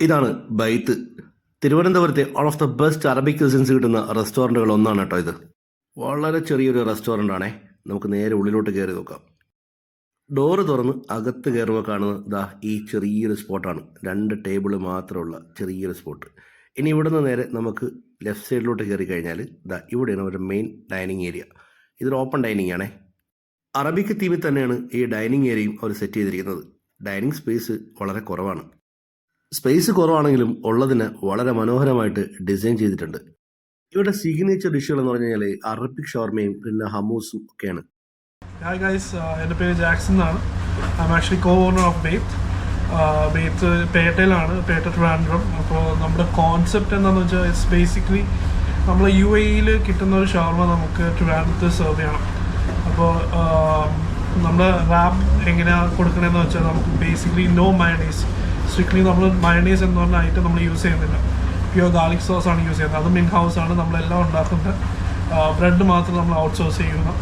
ഇതാണ് ബൈത്ത്. തിരുവനന്തപുരത്തെ one of the best Arabic cuisines കിട്ടുന്ന റെസ്റ്റോറന്റുകൾ ഒന്നാണ് കേട്ടോ ഇത്. വളരെ ചെറിയൊരു റെസ്റ്റോറന്റ് ആണേ. നമുക്ക് നേരെ ഉള്ളിലോട്ട് കയറി നോക്കാം. ഡോറ് തുറന്ന് അകത്ത് കയറുമ്പോൾ കാണുന്നത് ദാ ഈ ചെറിയൊരു സ്പോട്ടാണ് രണ്ട് ടേബിൾ മാത്രമുള്ള ചെറിയൊരു സ്പോട്ട് ഇനി ഇവിടുന്ന് നേരെ നമുക്ക് ലെഫ്റ്റ് സൈഡിലോട്ട് കയറി കഴിഞ്ഞാൽ ദാ ഇവിടെയാണ് ഒരു മെയിൻ ഡൈനിങ് ഏരിയ ഇതൊരു ഓപ്പൺ ഡൈനിങ് ആണേ. അറബിക് തീമിൽ തന്നെയാണ് ഈ ഡൈനിങ് ഏരിയയും അവർ സെറ്റ് ചെയ്തിരിക്കുന്നത്. ഡൈനിങ് സ്പേസ് വളരെ കുറവാണ്. സ്പേസ് കുറവാണെങ്കിലും ഉള്ളതിന് വളരെ മനോഹരമായിട്ട് ഡിസൈൻ ചെയ്തിട്ടുണ്ട്. ഇവരുടെ സിഗ്നേച്ചർ ഡിഷുകൾ എന്ന് പറഞ്ഞു കഴിഞ്ഞാൽ അറബിക് ഷോർമയും പിന്നെ ഹമൂസും ഒക്കെയാണ്. ഹായ് പേര് ജാക്സൺ എന്നാണ്. I actually co owner of Beth Beth പേട്ടയിലാണ് Pettah Trivandrum. അപ്പോൾ നമ്മുടെ കോൺസെപ്റ്റ് എന്താണെന്ന് വെച്ചാൽ ഇറ്റ്സ് ബേസിക്കലി നമ്മൾ യു യിൽ കിട്ടുന്ന ഒരു ഷവർമ നമുക്ക് ട്രിവാൻഡ്രത്ത് സെർവ് ചെയ്യണം. അപ്പോൾ നമ്മുടെ റാപ്പ് എങ്ങനെയാണ് കൊടുക്കണമെന്ന് വെച്ചാൽ നമുക്ക് ബേസിക്കലി നോ മയണീസ് സ്ട്രിക്ട്ലി നമ്മൾ മയണീസ് എന്ന് പറഞ്ഞ ഐറ്റം നമ്മൾ യൂസ് ചെയ്യുന്നില്ല. പ്യുവർ ഗാർലിക് സോസ് ആണ് യൂസ് ചെയ്യുന്നത്. അതും ഇൻ ഹൗസ് ആണ്. നമ്മളെല്ലാം ഉണ്ടാക്കുന്നത്. ബ്രെഡ് മാത്രം നമ്മൾ ഔട്ട്സോഴ്സ് ചെയ്യുന്നു.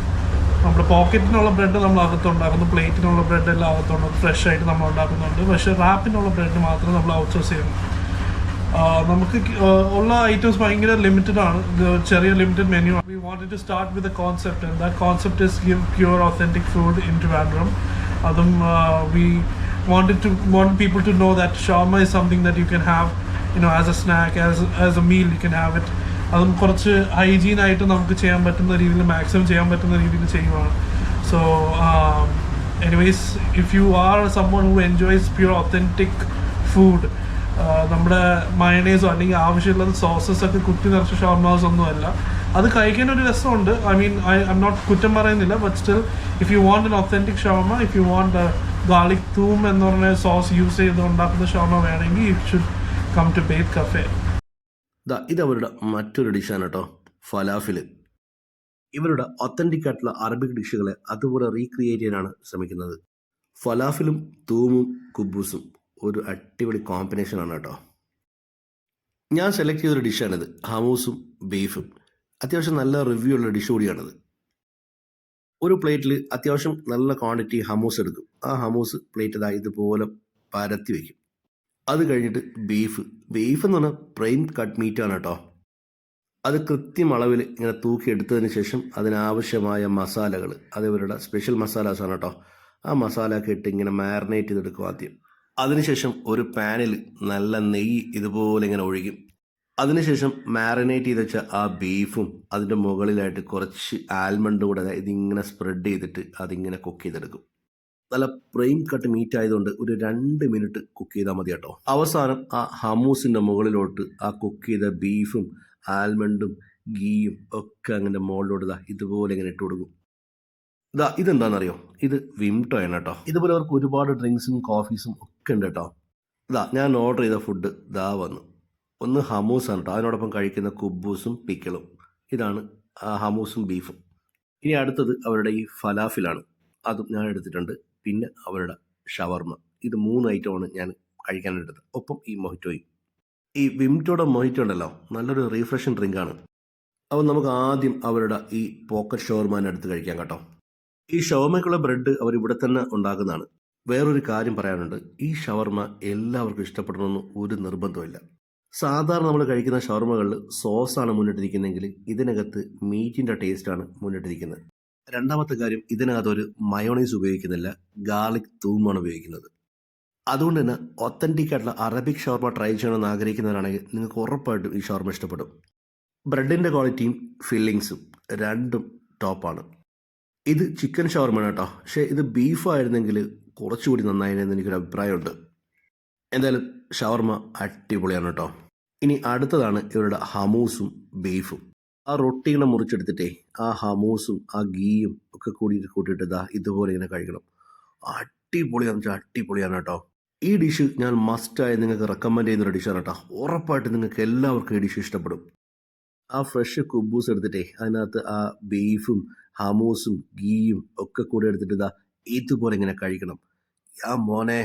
നമ്മുടെ പോക്കറ്റിനുള്ള ബ്രെഡ് നമ്മൾ അകത്തുണ്ടാക്കുന്നു. പ്ലേറ്റിനുള്ള ബ്രെഡ് എല്ലാം അകത്തുണ്ട്. ഫ്രഷ് ആയിട്ട് നമ്മൾ ഉണ്ടാക്കുന്നുണ്ട്. പക്ഷേ റാപ്പിനുള്ള ബ്രെഡ് മാത്രം നമ്മൾ ഔട്ട്സോഴ്സ് ചെയ്യുന്നു. നമുക്ക് ഉള്ള ഐറ്റംസ് ഭയങ്കര ലിമിറ്റഡ് ആണ്. ചെറിയ ലിമിറ്റഡ് മെനു ആണ്. We wanted to start with a concept that concept is give pure authentic food in to Vandrum അതും we wanted to want people to know that shawarma is something that you can have you know as a snack as as a meal you can have it. അതും കുറച്ച് hygiene ആയിട്ട് നമുക്ക് ചെയ്യാൻ പറ്റുന്ന രീതിയിൽ maximum ചെയ്യാൻ പറ്റുന്ന രീതിയിൽ ചെയ്യുവാണ്. So anyways if you are someone who enjoys pure authentic food നമ്മുടെ മയണേസോ അല്ലെങ്കിൽ ആവശ്യമുള്ളത് സോസസ് ഒക്കെ കുത്തി നിറച്ച ഷവർമാസ് ഒന്നുമല്ല. അത് കഴിക്കാൻ ഒരു രസമുണ്ട്. I mean I I'm not കുറ്റം പറയുന്നില്ല but still if you want an authentic shawarma if you want garlic തൂം എന്ന് പറഞ്ഞ സോസ് യൂസ് ചെയ്ത് ഉണ്ടാക്കുന്ന ഷവർമ വേണമെങ്കിൽ you should come to Bayt cafe ഇത് അവരുടെ മറ്റൊരു ഡിഷാണ് കേട്ടോ ഫലാഫിൽ ഇവരുടെ ഒത്തന്റിക് ആയിട്ടുള്ള അറബിക് ഡിഷുകളെ അതുപോലെ റീക്രിയേറ്റ് ചെയ്യാനാണ് ശ്രമിക്കുന്നത്. ഫലാഫിലും തൂമും കുബൂസും ഒരു അടിപൊളി കോമ്പിനേഷനാണ് കേട്ടോ. ഞാൻ സെലക്ട് ചെയ്തൊരു ഡിഷാണിത് ഹമൂസും ബീഫും അത്യാവശ്യം നല്ല റിവ്യൂ ഉള്ള ഡിഷ് കൂടിയാണിത്. ഒരു പ്ലേറ്റിൽ അത്യാവശ്യം നല്ല ക്വാണ്ടിറ്റി ഹമൂസ് എടുക്കും. ആ ഹമൂസ് പ്ലേറ്റ് ഇതാ ഇതുപോലെ പരത്തി വയ്ക്കും അത് കഴിഞ്ഞിട്ട് ബീഫ് ബീഫ് എന്ന് പറഞ്ഞാൽ പ്രൈം കട്ട് മീറ്റ് ആണ് കേട്ടോ അത് കൃത്യം അളവിൽ ഇങ്ങനെ തൂക്കി എടുത്തതിന് ശേഷം അതിനാവശ്യമായ മസാലകൾ അത് സ്പെഷ്യൽ സ്പെഷ്യൽ ആണ് കേട്ടോ ആ മസാല ഒക്കെ ഇട്ട് ഇങ്ങനെ മാരിനേറ്റ് ചെയ്തെടുക്കും ആദ്യം. അതിനുശേഷം ഒരു പാനിൽ നല്ല നെയ്യ് ഇതുപോലെ ഇങ്ങനെ ഒഴിക്കും. അതിനുശേഷം മാറിനേറ്റ് ചെയ്ത് വെച്ച ആ ബീഫും അതിന്റെ മുകളിലായിട്ട് കുറച്ച് ആൽമണ്ട് കൂടെ ഇതിങ്ങനെ സ്പ്രെഡ് ചെയ്തിട്ട് അതിങ്ങനെ കുക്ക് ചെയ്തെടുക്കും. നല്ല പ്രൈം കട്ട് മീറ്റ് ആയതുകൊണ്ട് ഒരു രണ്ട് മിനിറ്റ് കുക്ക് ചെയ്താൽ മതി കേട്ടോ. അവസാനം ആ ഹമൂസിന്റെ മുകളിലോട്ട് ആ കുക്ക് ചെയ്ത ബീഫും ആൽമണ്ടും ഗീയും ഒക്കെ അങ്ങനെ മുകളിലോട്ട് ഇതാ ഇതുപോലെ ഇങ്ങനെ ഇട്ട് കൊടുക്കും. ഇതാ ഇതെന്താണെന്നറിയോ ഇത് വിംടോ ആണ് കേട്ടോ. ഇതുപോലെ അവർക്ക് ഒരുപാട് ഡ്രിങ്ക്സും കോഫീസും ഒക്കെ ഉണ്ട് കേട്ടോ. ഇതാ ഞാൻ ഓർഡർ ചെയ്ത ഫുഡ് ഇതാ വന്നു. ഒന്ന് ഹമൂസ് കേട്ടോ അതിനോടൊപ്പം കഴിക്കുന്ന കുബൂസും പിക്കിളും. ഇതാണ് ഹമൂസും ബീഫും. ഇനി അടുത്തത് അവരുടെ ഈ ഫലാഫിലാണ്. അതും ഞാൻ എടുത്തിട്ടുണ്ട്. പിന്നെ അവരുടെ ഷവർമ. ഇത് മൂന്ന് ഐറ്റമാണ് ഞാൻ കഴിക്കാനെടുത്തത്. ഒപ്പം ഈ മൊഹിറ്റോയും. ഈ വിംറ്റോയുടെ മൊഹിറ്റോ ഉണ്ടല്ലോ നല്ലൊരു റീഫ്രഷിങ് ആണ്. അപ്പോൾ നമുക്ക് ആദ്യം അവരുടെ ഈ പോക്കറ്റ് ഷവർമാനെ എടുത്ത് കഴിക്കാം കേട്ടോ. ഈ ഷവർമയ്ക്കുള്ള ബ്രെഡ് അവർ ഇവിടെ തന്നെ ഉണ്ടാക്കുന്നതാണ്. വേറൊരു കാര്യം പറയാനുണ്ട്. ഈ ഷവർമ എല്ലാവർക്കും ഇഷ്ടപ്പെടണമെന്ന് ഒരു നിർബന്ധമില്ല സാധാരണ നമ്മൾ കഴിക്കുന്ന ഷവർമകളിൽ സോസാണ് മുന്നിട്ടിരിക്കുന്നതെങ്കിൽ ഇതിനകത്ത് മീറ്റിന്റെ ടേസ്റ്റാണ് മുന്നിട്ടിരിക്കുന്നത്. രണ്ടാമത്തെ കാര്യം ഇതിനകത്ത് ഒരു മയോണൈസ് ഉപയോഗിക്കുന്നില്ല ഗാർലിക് തൂമാണ് ഉപയോഗിക്കുന്നത്. അതുകൊണ്ട് തന്നെ ഒത്തന്റിക് ആയിട്ടുള്ള അറബിക് ഷവർമ ട്രൈ ചെയ്യണമെന്ന് ആഗ്രഹിക്കുന്നവരാണെങ്കിൽ നിങ്ങൾക്ക് ഉറപ്പായിട്ടും ഈ ഷവർമ ഇഷ്ടപ്പെടും. ബ്രെഡിന്റെ ക്വാളിറ്റിയും ഫില്ലിങ്സും രണ്ടും ടോപ്പാണ്. ഇത് ചിക്കൻ ഷവർമയാണ് കേട്ടോ. പക്ഷേ ഇത് ബീഫായിരുന്നെങ്കിൽ കുറച്ചുകൂടി നന്നായിരുന്നു എനിക്കൊരു അഭിപ്രായമുണ്ട്. എന്തായാലും ഷവർമ അടിപൊളിയാണ് കേട്ടോ. ഇനി അടുത്തതാണ് ഇവരുടെ ഹമൂസും ബീഫും. ആ റൊട്ടികളെ മുറിച്ചെടുത്തിട്ടേ ആ ഹമൂസും ആ ഗീയും ഒക്കെ കൂടിയിട്ട് കൂട്ടിയിട്ട് ഇതാ ഇതുപോലെ ഇങ്ങനെ കഴിക്കണം. അടിപൊളിയാന്ന് വെച്ചാൽ അടിപൊളിയാണ് കേട്ടോ. ഈ ഡിഷ് ഞാൻ മസ്റ്റായി നിങ്ങൾക്ക് റെക്കമെൻഡ് ചെയ്യുന്ന ഒരു ഡിഷാണ് കേട്ടോ. ഉറപ്പായിട്ട് നിങ്ങൾക്ക് എല്ലാവർക്കും ഈ ഡിഷ് ഇഷ്ടപ്പെടും. ആ ഫ്രഷ് കുബൂസ് എടുത്തിട്ടേ അതിനകത്ത് ആ ബീഫും ഹമൂസും ഗീയും ഒക്കെ കൂടി എടുത്തിട്ട് ഇതാ ഇതുപോലെ ഇങ്ങനെ കഴിക്കണം. ആ മോനെ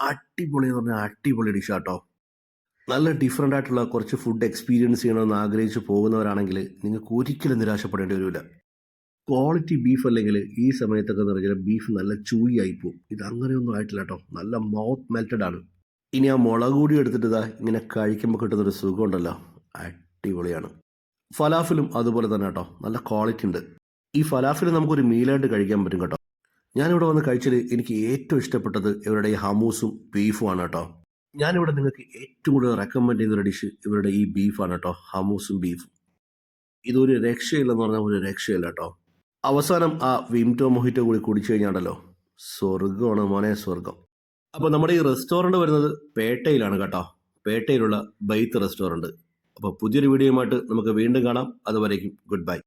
അടിപൊളി എന്ന് പറഞ്ഞാൽ അടിപൊളി ഡിഷാട്ടോ നല്ല ഡിഫറെന്റ് ആയിട്ടുള്ള കുറച്ച് ഫുഡ് എക്സ്പീരിയൻസ് ചെയ്യണമെന്ന് ആഗ്രഹിച്ച് പോകുന്നവരാണെങ്കിൽ നിങ്ങൾക്ക് ഒരിക്കലും നിരാശപ്പെടേണ്ടി വരില്ല ക്വാളിറ്റി ബീഫ് അല്ലെങ്കിൽ ഈ സമയത്തൊക്കെ എന്ന് പറഞ്ഞാൽ ബീഫ് നല്ല ചൂയി ആയിപ്പോവും ഇത് അങ്ങനെയൊന്നും ആയിട്ടില്ല കേട്ടോ നല്ല മൗത്ത് മെൽറ്റഡ് ആണ്. ഇനി ആ മുളക് കൂടി എടുത്തിട്ട് ഇങ്ങനെ കഴിക്കുമ്പോൾ കിട്ടുന്നൊരു സുഖമുണ്ടല്ലോ. അടിപൊളിയാണ്. ഫലാഫിലും അതുപോലെ തന്നെ കേട്ടോ നല്ല ക്വാളിറ്റി ഉണ്ട്. ഈ ഫലാഫിൽ നമുക്കൊരു മീലായിട്ട് കഴിക്കാൻ പറ്റും കേട്ടോ. ഞാനിവിടെ വന്ന് കഴിച്ചത് എനിക്ക് ഏറ്റവും ഇഷ്ടപ്പെട്ടത് ഇവരുടെ ഈ ഹമൂസും ബീഫുമാണ് കേട്ടോ ഞാനിവിടെ നിങ്ങൾക്ക് ഏറ്റവും കൂടുതൽ റെക്കമെൻഡ് ചെയ്യുന്ന ഒരു ഡിഷ് ഇവരുടെ ഈ ബീഫാണ് കേട്ടോ ഹമൂസും ബീഫും ഇതൊരു രക്ഷയില്ലെന്ന് പറഞ്ഞാൽ ഒരു രക്ഷയില്ല കേട്ടോ അവസാനം ആ വിംറ്റോ മൊഹിറ്റോ കൂടി കുടിച്ചു കഴിഞ്ഞാണല്ലോ സ്വർഗമാണ് മോനെ സ്വർഗം അപ്പോൾ നമ്മുടെ ഈ റെസ്റ്റോറന്റ് വരുന്നത് പേട്ടയിലാണ് കേട്ടോ. പേട്ടയിലുള്ള ബൈത്ത് റെസ്റ്റോറന്റ് അപ്പോൾ പുതിയൊരു വീഡിയോയുമായിട്ട് നമുക്ക് വീണ്ടും കാണാം. അതുവരേക്കും ഗുഡ് ബൈ